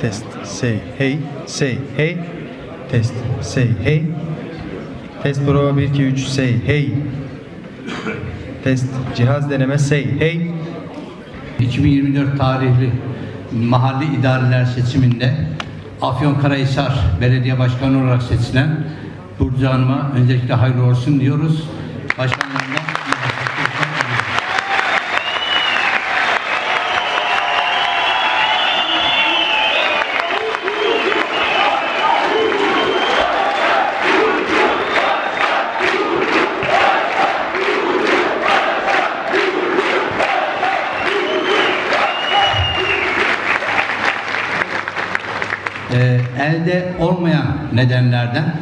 Test. Say hey. Say hey. Test. Say hey. Test prova 1 2 3 say hey. Test. Cihaz deneme say hey. 2024 tarihli mahalli idareler seçiminde Afyonkarahisar Belediye Başkanı olarak seçilen Burcu Hanım'a öncelikle hayırlı olsun diyoruz. Başkanlarından e, elde olmayan nedenlerden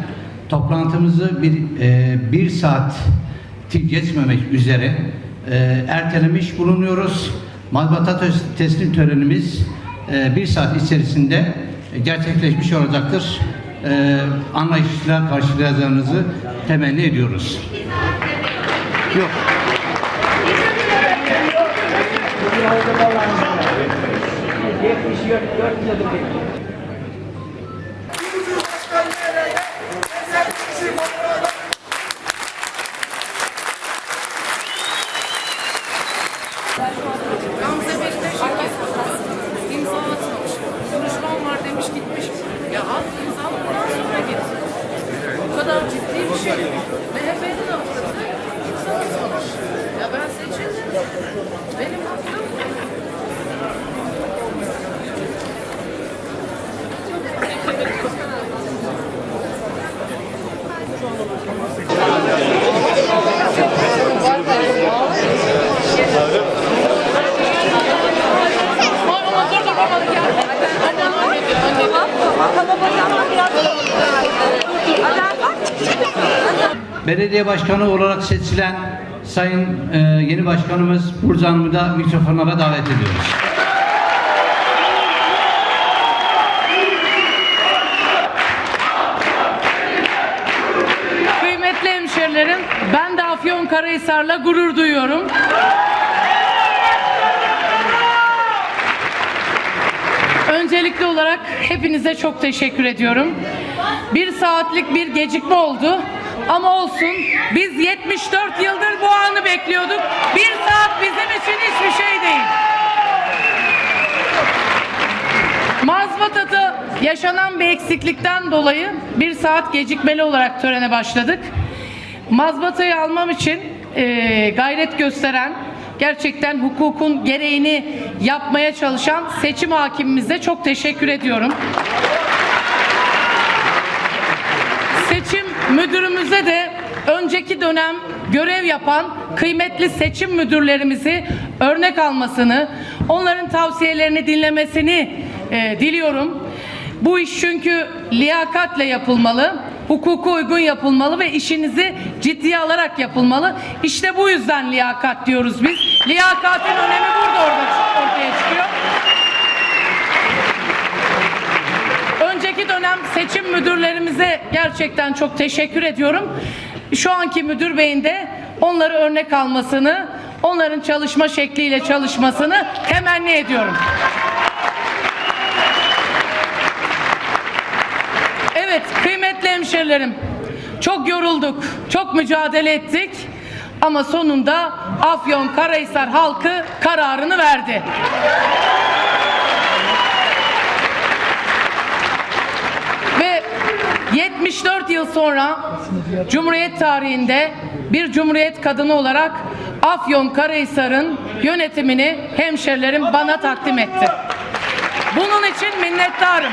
toplantımızı bir e, bir saat geçmemek üzere e, ertelemiş bulunuyoruz. Mazbata tes- teslim törenimiz e, bir saat içerisinde gerçekleşmiş olacaktır. E, anlayışla karşılayacağınızı temenni ediyoruz. Yok. Gamze kadar ciddi bir şey. MHP'nin avukatı atmamış. Ya ben seçildim. Benim hakkım. Belediye başkanı olarak seçilen Sayın e, yeni başkanımız Burcu Hanım'ı da mikrofonlara davet ediyoruz. Kıymetli hemşerilerim, ben de Afyonkarahisar'la gurur duyuyorum. Öncelikli olarak hepinize çok teşekkür ediyorum. Bir saatlik bir gecikme oldu. Ama olsun biz 74 yıldır bu anı bekliyorduk. Bir saat bizim için hiçbir şey değil. Mazbata'da yaşanan bir eksiklikten dolayı bir saat gecikmeli olarak törene başladık. Mazbata'yı almam için eee, gayret gösteren, gerçekten hukukun gereğini yapmaya çalışan seçim hakimimize çok teşekkür ediyorum. Seçim müdürümüze de önceki dönem görev yapan kıymetli seçim müdürlerimizi örnek almasını, onların tavsiyelerini dinlemesini e, diliyorum. Bu iş çünkü liyakatle yapılmalı, hukuka uygun yapılmalı ve işinizi ciddiye alarak yapılmalı. İşte bu yüzden liyakat diyoruz biz. Liyakatin önemi burada ortaya çıkıyor. Önceki dönem seçim müdürlerimize gerçekten çok teşekkür ediyorum. Şu anki müdür beyin de onları örnek almasını, onların çalışma şekliyle çalışmasını temenni ediyorum. Evet kıymetli hemşerilerim çok yorulduk, çok mücadele ettik ama sonunda Afyon Karahisar halkı kararını verdi. Ve 74 yıl sonra Cumhuriyet tarihinde bir Cumhuriyet kadını olarak Afyon Karahisar'ın yönetimini hemşerilerim bana takdim etti. Bunun için minnettarım.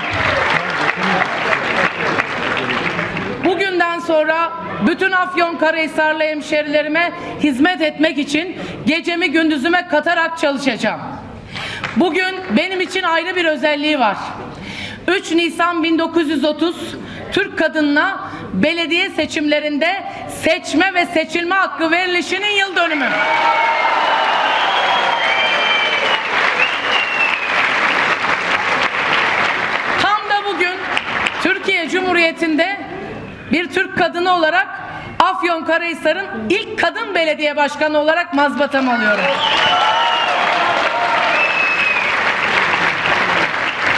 Bugünden sonra bütün Afyon Karahisarlı hemşerilerime hizmet etmek için gecemi gündüzüme katarak çalışacağım. Bugün benim için ayrı bir özelliği var. 3 Nisan 1930 Türk kadınına belediye seçimlerinde seçme ve seçilme hakkı verilişinin yıl dönümü. Tam da bugün Türkiye Cumhuriyeti'nde bir Türk kadını olarak Afyonkarahisar'ın ilk kadın belediye başkanı olarak mazbatam alıyorum.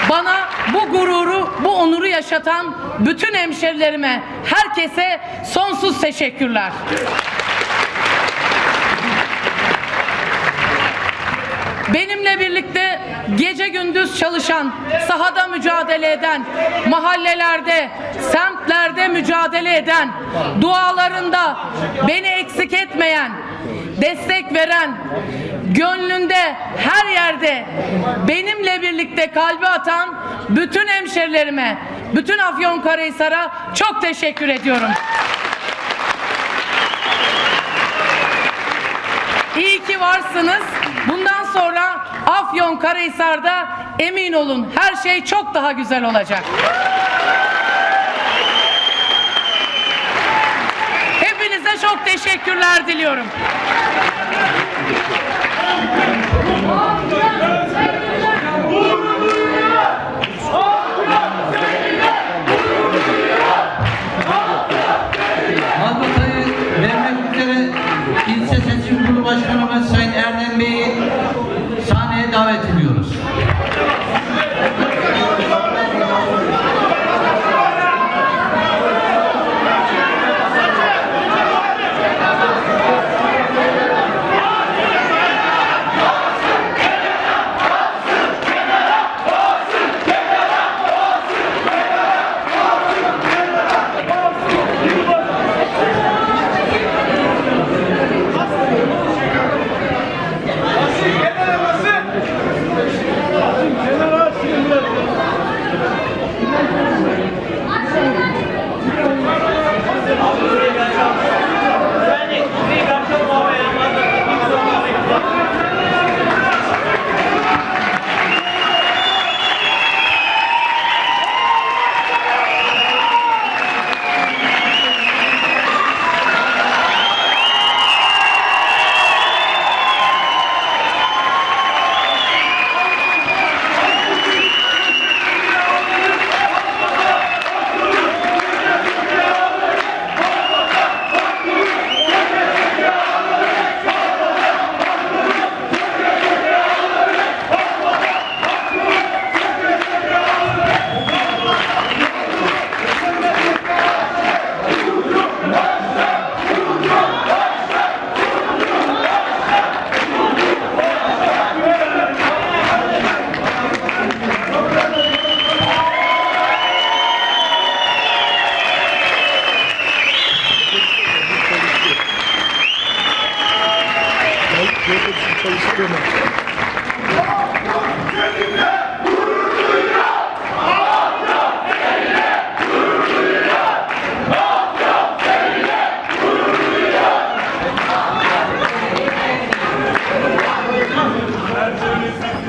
Bana bu gururu, bu onuru yaşatan bütün hemşerilerime, herkese sonsuz teşekkürler. Benimle birlikte gece gündüz çalışan, sahada mücadele eden, mahallelerde, semtlerde mücadele eden, dualarında beni eksik etmeyen, destek veren, gönlünde her yerde benimle birlikte kalbi atan bütün hemşerilerime, bütün Afyonkarahisar'a çok teşekkür ediyorum. İyi ki varsınız. Bundan sonra Afyon Karahisar'da emin olun her şey çok daha güzel olacak. Hepinize çok teşekkürler diliyorum.